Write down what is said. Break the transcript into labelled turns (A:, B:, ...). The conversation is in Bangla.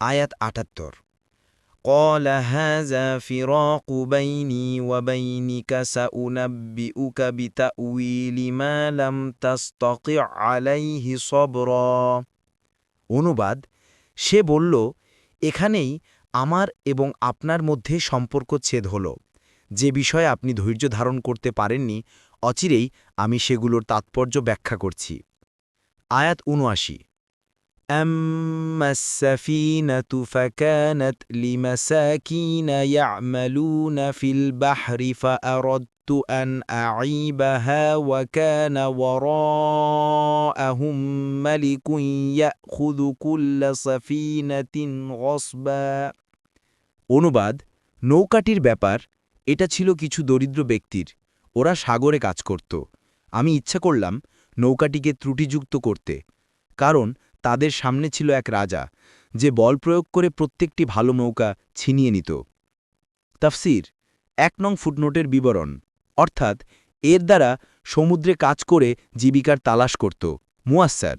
A: আয়াত আটাত্তর قال هذا فراق بيني وبينك سأنبئك بتأويل ما لم تستطع عليه صبرا অনুবাদ সে বলল এখানেই আমার এবং আপনার মধ্যে সম্পর্ক ছেদ হল যে বিষয়ে আপনি ধৈর্য ধারণ করতে পারেননি অচিরেই আমি সেগুলোর তাৎপর্য ব্যাখ্যা করছি আয়াত উনআশি أما السفينة فكانت لمساكين يعملون في البحر فأردت أن أعيبها وكان وراءهم ملك يأخذ كل سفينة غصبا অনুবাদ নৌকাটির ব্যাপার এটা ছিল কিছু দরিদ্র ব্যক্তির ওরা সাগরে কাজ করত আমি ইচ্ছা করলাম নৌকাটিকে ত্রুটিযুক্ত করতে কারণ তাদের সামনে ছিল এক রাজা, যে বল প্রয়োগ করে প্রত্যেকটি ভালো নৌকা ছিনিয়ে নিত। তাফসির, এক নং ফুটনোটের বিবরণ, অর্থাৎ এর দ্বারা সমুদ্রে কাজ করে জীবিকার তালাশ করত, মুয়াস্সার।